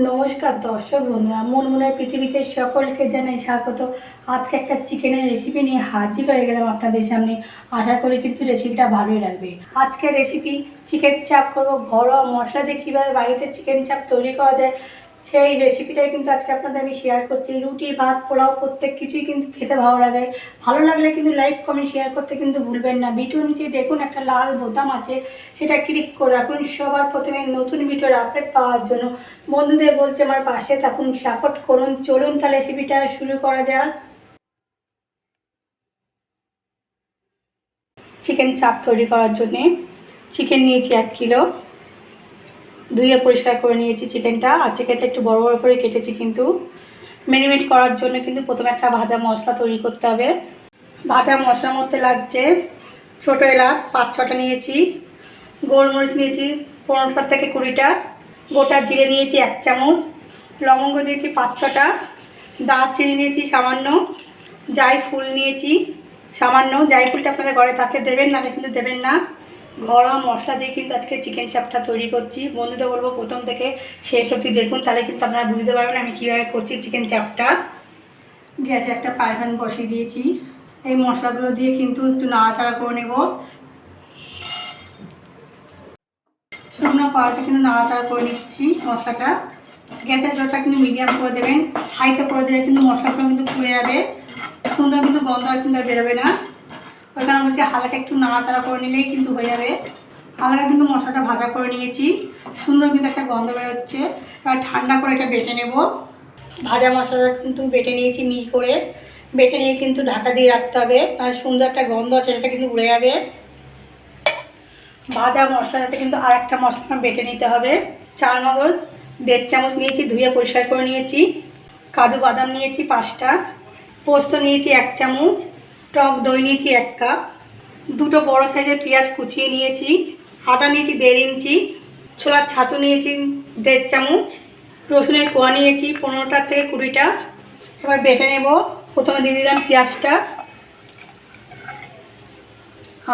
নমস্কার দর্শক বন্ধুরা, মন মনে হয় পৃথিবীতে সকলকে জানাই স্বাগত। আজকে একটা চিকেনের রেসিপি নিয়ে হাজির হয়ে গেলাম আপনাদের সামনে। আশা করি কিন্তু রেসিপিটা ভালোই লাগবে। আজকে রেসিপি চিকেন চাপ করব। ঘরোয়া মশলা দিয়ে কীভাবে বাড়িতে চিকেন চাপ তৈরি করা যায় সেই রেসিপিটাই কিন্তু আজকে আপনাদের আমি শেয়ার করছি। রুটি, ভাত, পোলাও প্রত্যেক কিছুই কিন্তু খেতে ভালো লাগে। ভালো লাগলে কিন্তু লাইক কমেন্ট শেয়ার করতে কিন্তু ভুলবেন না। ভিডিও নিচে দেখুন একটা লাল বোতাম আছে, সেটা ক্লিক করে রাখুন। সবার প্রথমে নতুন ভিডিওর আপডেট পাওয়ার জন্য বন্ধুদের বলছে আমার পাশে থাকুন সাপোর্ট করুন। চলুন তাহলে রেসিপিটা শুরু করা যাক। চিকেন চাপ তৈরি করার জন্যে। চিকেন নিয়েছি এক কিলো ধুয়ে পরিষ্কার করে নিয়েছি চিকেনটা। আর চিকেনটা একটু বড় বড় করে কেটেছি কিন্তু। ম্যারিনেট করার জন্য কিন্তু প্রথমে একটা ভাজা মশলা তৈরি করতে হবে। ভাজা মশলার মধ্যে লাগছে ছোটো এলাচ, পাঁচ ছটা নিয়েছি। গোলমরিচ নিয়েছি পনেরোটা থেকে কুড়িটা। গোটা জিরে নিয়েছি এক চামচ। লবঙ্গ দিয়েছি পাঁচ ছটা। দারচিনি নিয়েছি সামান্য। জাই ফুল নিয়েছি সামান্য। জাই ফুলটা আপনাদের ঘরে তাকে দেবেন, নাহলে কিন্তু দেবেন না। ঘরোয়া মশলা দিয়ে কিন্তু আজকে চিকেন চাপটা তৈরি করছি। বন্ধুদের বলব প্রথম থেকে শেষ অবধি দেখুন, তাহলে কিন্তু আপনারা বুঝতে পারবেন আমি কীভাবে করছি চিকেন চাপটা গ্যাসে একটা পাইপ্যান বসিয়ে দিয়েছি। এই মশলাগুলো দিয়ে কিন্তু একটু নাড়াচাড়া করে নেব। শুকনো কড়াইতে কিন্তু নাড়াচাড়া করে নিচ্ছি মশলাটা। গ্যাসের জলটা কিন্তু মিডিয়াম করে দেবেন। হাইতে করে দিলে কিন্তু মশলাগুলো কিন্তু পুড়ে যাবে। সুন্দর কিন্তু গন্ধ কিন্তু বেরোবে না। ওই কারণে হচ্ছে হালকা একটু নাড়াচাড়া করে নিলেই কিন্তু হয়ে যাবে। হালকা কিন্তু মশলাটা ভাজা করে নিয়েছি। সুন্দর কিন্তু একটা গন্ধ বেরোচ্ছে। এবার ঠান্ডা করে এটা বেটে নেব। ভাজা মশলাটা কিন্তু বেটে নিয়েছি মিহি করে। বেটে নিয়ে কিন্তু ঢাকা দিয়ে রাখতে হবে। আর সুন্দর একটা গন্ধ আছে সেটা কিন্তু উড়ে যাবে। ভাজা মশলাতে কিন্তু আর একটা মশলা বেটে নিতে হবে। চার মগজ, দেড় চামচ নিয়েছি, ধুয়ে পরিষ্কার করে নিয়েছি। কাজু বাদাম নিয়েছি পাঁচটা। পোস্ত নিয়েছি এক চামচ। টক দই নিয়েছি এক কাপ, দুটো বড় সাইজের পেঁয়াজ কুচিয়ে নিয়েছি আদা নিয়েছি দেড় ইঞ্চি, ছোলার ছাতু নিয়েছি দেড় চামচ, রসুনের কোয়া নিয়েছি পনেরোটা থেকে কুড়িটা, এবার বেটে নেব, প্রথমে দিয়ে দিলাম পেঁয়াজটা,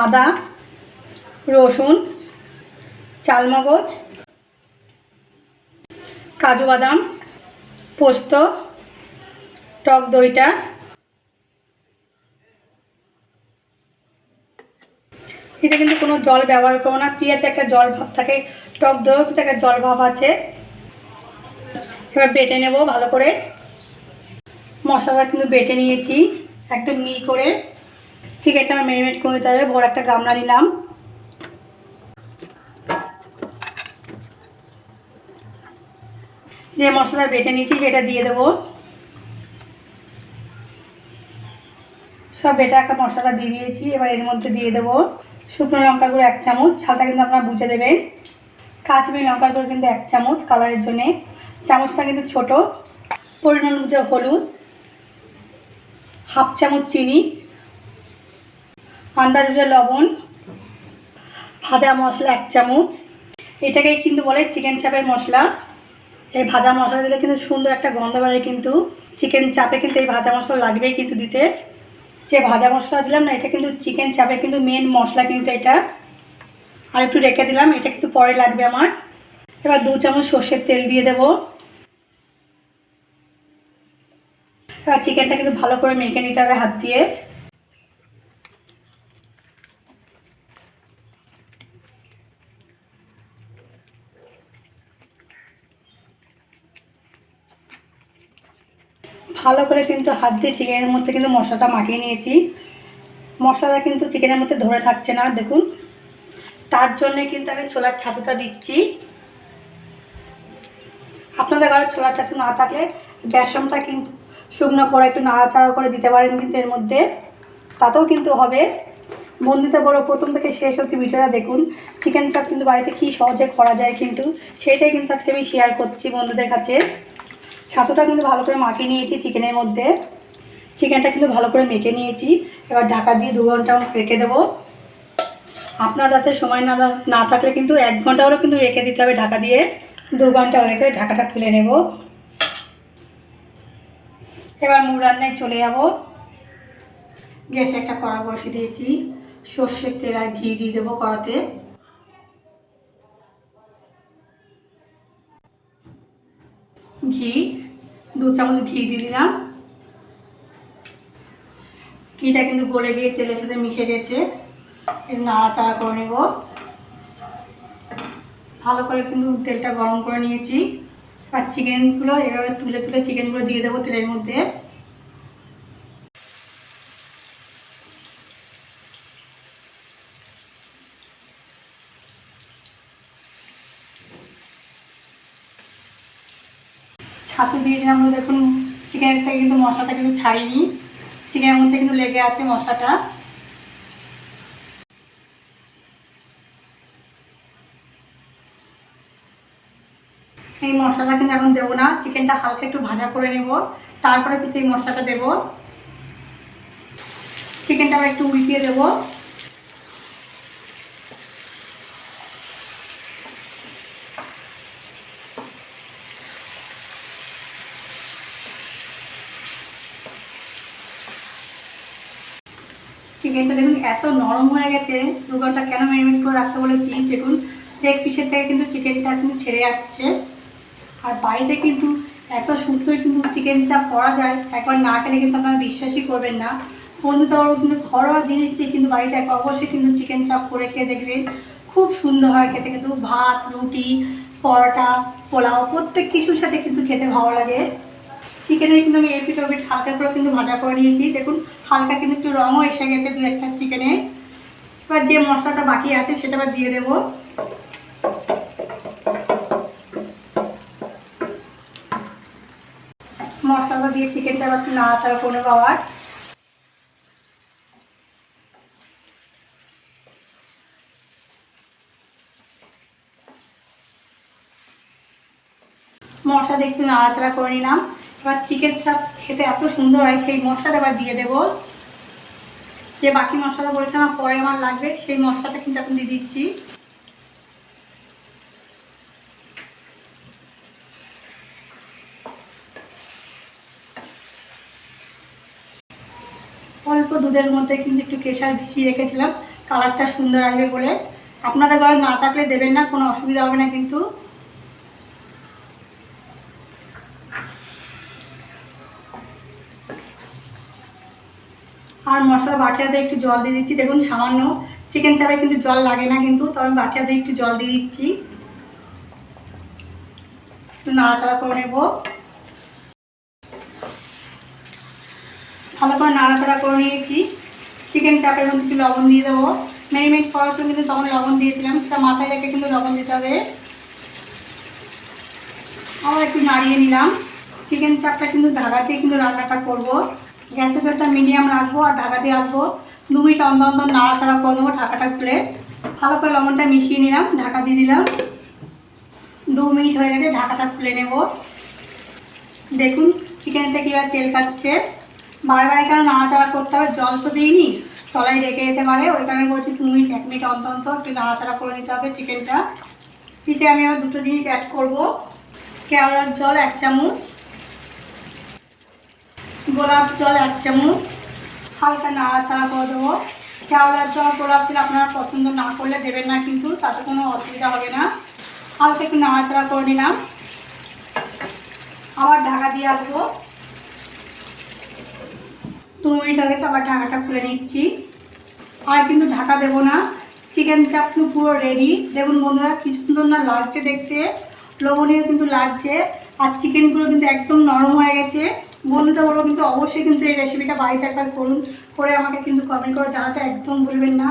আদা, রসুন, চালমগজ, কাজু বাদাম, পোস্ত, টক দইটা এতে কিন্তু কোনো জল ব্যবহার করব না। পেঁয়াজে একটা জল ভাব থাকে, টক দইও কিন্তু একটা জল ভাব আছে। এবার বেটে নেব ভালো করে। মশলাটা কিন্তু বেটে নিয়েছি, একদম মি করে। চিকেনটা ম্যারিনেট করে দিতে হবে, বড় একটা গামলা নিলাম। যে মশলাটা বেটে নিয়েছি সেটা দিয়ে দেবো। সব বেটে রাখা মশলাটা দিয়ে দিয়েছি, এবার এর মধ্যে দিয়ে দেবো। শুকনো লঙ্কা গুঁড়ো এক চামচ, ঝালটা কিন্তু আপনারা বুঝে দেবেন। কাশ্মীরি লঙ্কা গুঁড়ো কিন্তু এক চামচ কালারের জন্যে। চামচটা কিন্তু ছোট। পরিমাণ বুঝে হলুদ। হাফ চামচ চিনি। আন্দাজ বুঝে লবণ। ভাজা মশলা এক চামচ। এটাকেই কিন্তু বলে চিকেন চাপের মশলা। এই ভাজা মশলা দিলে কিন্তু সুন্দর একটা গন্ধ বেরোয় কিন্তু। চিকেন চাপে কিন্তু এই ভাজা মশলা লাগবেই কিন্তু দিতে। যে ভাজা মশলা দিলাম না, এটা কিন্তু চিকেন চাপে কিন্তু মেন মশলা কিন্তু এটা। আর একটু রেখে দিলাম, এটা কিন্তু পরে লাগবে আমার। এবার দু চামচ সর্ষের তেল দিয়ে দেব। এবার চিকেনটা কিন্তু ভালো করে মেখে নিতে হবে হাত দিয়ে। ভালো করে কিন্তু হাত দিয়ে চিকেনের মধ্যে কিন্তু মশলাটা মাখিয়ে নিয়েছি। মশলাটা কিন্তু চিকেনের মধ্যে ধরে থাকছে না, দেখুন। তার জন্যে কিন্তু আমি ছোলার ছাতুটা দিচ্ছি। আপনাদের ঘরে ছোলার ছাতু না থাকলে বেসনটা কিন্তু শুকনো করে একটু নাড়াচাড়া করে দিতে পারেন কিন্তু এর মধ্যে। তাতেও কিন্তু হবে। বন্ধুতে বড় প্রথম থেকে শেষ অবধি ভিডিওটা দেখুন। চিকেন চাপ কিন্তু বাড়িতে কী সহজে করা যায় কিন্তু, সেটাই কিন্তু আজকে আমি শেয়ার করছি বন্ধুদের কাছে। ছাতুটা কিন্তু ভালো করে মাখিয়ে নিয়েছি চিকেনের মধ্যে। চিকেনটা কিন্তু ভালো করে মেখে নিয়েছি। এবার ঢাকা দিয়ে দু ঘণ্টা রেখে দেবো। আপনার যাতে সময় না না থাকলে কিন্তু এক ঘণ্টা হলেও কিন্তু রেখে দিতে হবে ঢাকা দিয়ে। দু ঘণ্টা হয়েছে ঢাকাটা খুলে নেব। এবার মুগ রান্নায় চলে যাব। গ্যাসে একটা কড়া বসিয়ে দিয়েছি। সর্ষের তেল আর ঘি দিয়ে দেবো কড়াতে। ঘি, দু চামচ ঘি দিয়ে দিলাম। ঘিটা কিন্তু গলে গিয়ে তেলের সাথে মিশে গেছে। নাড়াচাড়া করে নেব। ভালো করে কিন্তু তেলটা গরম করে নিয়েছি। আর চিকেনগুলো এভাবে তুলে তুলে চিকেনগুলো দিয়ে দেবো তেলের মধ্যে। ছাতু দিয়েছিলাম বলে দেখুন চিকেনের থেকে কিন্তু মশলাটা কিন্তু ছাড়িনি। চিকেনের মধ্যে কিন্তু লেগে আছে মশলাটা। এই মশলাটা কিন্তু এখন দেবো না চিকেনটা হালকা একটু ভাজা করে নেব, তারপরে কিন্তু এই মশলাটা দেবো। চিকেনটা আবার একটু উল্টিয়ে দেবো। চিকেনটা দেখুন, এত নরম হয়ে গেছে। দু ঘণ্টা কেন ম্যারিনেট করে রাখতে বলেছি দেখুন লেগ পিসের থেকে কিন্তু চিকেনটা কিন্তু ছেড়ে যাচ্ছে। আর বাড়িতে কিন্তু এত সুন্দর কিন্তু চিকেন চাপ করা যায়। একবার না খেলে কিন্তু আপনারা বিশ্বাসই করবেন না। বন্ধুদের কিন্তু ঘরোয়া জিনিস দিয়ে কিন্তু বাড়িতে এক অবশ্যই কিন্তু চিকেন চাপ করে খেয়ে দেখবেন। খুব সুন্দর হয় খেতে কিন্তু। ভাত, রুটি, পরোটা, পোলাও, প্রত্যেক কিছুর সাথে কিন্তু খেতে ভালো লাগে। চিকেনের কিন্তু আমি এপিট ওপিট হালকা করে কিন্তু ভাজা করে নিয়েছি। দেখুন, হালকা কিন্তু একটু রঙও এসে গেছে দু একটা চিকেনে এবার যে মশলাটা বাকি আছে, সেটা আবার দিয়ে দেবো। মশলাটা দিয়ে চিকেনটা আবার একটু নাড়াচাড়া করে আবার। মশলা একটু নাড়াচাড়া করে নিলাম। এবার চিকেন চাপ খেতে এত সুন্দর হয়, সেই মশলাটা এবার দিয়ে দেবো। যে বাকি মশলা আমার পরে আমার লাগবে, সেই মশলাটা কিন্তু এখন দিয়ে দিচ্ছি। অল্প দুধের মধ্যে কিন্তু একটু কেশার ভিজিয়ে রেখেছিলাম, কালারটা সুন্দর আসবে বলে। আপনাদের ঘরে না থাকলে দেবেন না, কোনো অসুবিধা হবে না কিন্তু। আর মশলা বাটিয়াতে একটু জল দিয়ে দিচ্ছি। দেখুন, সামান্য চিকেন চাপে কিন্তু জল লাগে না কিন্তু, তো আমি বাটিয়াতে একটু জল দিয়ে দিচ্ছি। একটু নাড়াচাড়া করে নেব। ভালো করে নাড়াচাড়া করে নিয়েছি। চিকেন চাপের মধ্যে একটু লবণ দিয়ে দেবো। ম্যারিনেট করার জন্য কিন্তু তখন লবণ দিয়েছিলাম, সেটা মাথায় রেখে কিন্তু লবণ দিতে হবে। আবার একটু নাড়িয়ে নিলাম। চিকেন চাপটা কিন্তু ঢাকা দিয়ে কিন্তু রান্নাটা করব। গ্যাসের জলটা মিডিয়াম রাখব আর ঢাকা দিয়ে রাখব দু মিনিট অন্তর অন্তর নাড়াচাড়া করে দেবো ঢাকাটা খুলে। ভালো করে লবণটা মিশিয়ে নিলাম, ঢাকা দিয়ে দিলাম। দু মিনিট হয়ে গেছে, ঢাকাটা খুলে নেব। দেখুন, চিকেন থেকে কীভাবে তেল কাটছে। বারবার কেন নাড়াচাড়া করতে হবে, জল তো দিইনি, তলায় রেখে যেতে পারে। ওই কারণে বলছি দু মিনিট, এক মিনিট অন্তর অন্তর একটু নাড়াচাড়া করে দিতে হবে চিকেনটা। দিতে আমি আবার দুটো জিনিস অ্যাড করব। কেওড়ার জল এক চামচ। গোলাপ জল এক চামচ। হালকা নাড়াচাড়া করে দেবো। কেওড়ার জল গোলাপ জল আপনারা পছন্দ না করলে দেবেন না কিন্তু, তাতে কোনো অসুবিধা হবে না। হালকা একটু নাড়াচাড়া করে নিলাম। আবার ঢাকা দিয়ে আসব। দু মিনিট হয়ে গেছে, আবার ঢাকাটা খুলে নিচ্ছি। আর কিন্তু ঢাকা দেবো না। চিকেন চাপ কিন্তু পুরো রেডি দেখুন বন্ধুরা, কি সুন্দর না লাগছে দেখতে। লবণীয় কিন্তু লাগছে। আর চিকেনগুলো কিন্তু একদম নরম হয়ে গেছে। বন্ধুদের বলব কিন্তু অবশ্যই কিন্তু এই রেসিপিটা বাড়িতে একবার করুন, করে আমাকে কিন্তু কমেন্ট করে জানাতে একদম ভুলবেন না।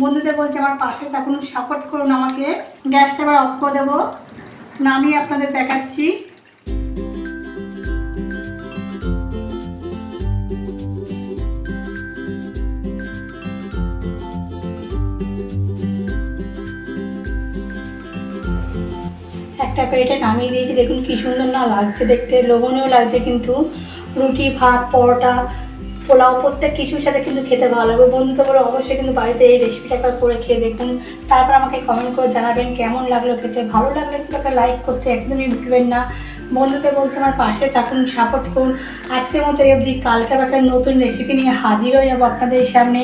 বন্ধুদের বলছে, আমার পাশে থাকুন সাপোর্ট করুন আমাকে। গ্যাসটা আবার অফ করে দেবো। নামিয়ে আপনাদের দেখাচ্ছি। একটা প্লেটে নামিয়ে দিয়েছি। দেখুন কি সুন্দর না লাগছে দেখতে, লোভনীয় লাগছে কিন্তু। রুটি, ভাত, পরোটা, পোলাও প্রত্যেক কিছুর সাথে কিন্তু খেতে ভালো লাগবে। বন্ধুদের বলে অবশ্যই কিন্তু বাড়িতে এই রেসিপিটা একবার করে খেয়ে দেখুন। তারপর আমাকে কমেন্ট করে জানাবেন কেমন লাগল খেতে। ভালো লাগলে কিন্তু একটা লাইক করতে একদমই ভুলবেন না। বন্ধুদের বলছে আমার পাশে থাকুন সাপোর্ট করুন। আজকের মতো অবধি। কালকে একটা নতুন রেসিপি নিয়ে হাজির হয়ে যাব আপনাদের সামনে।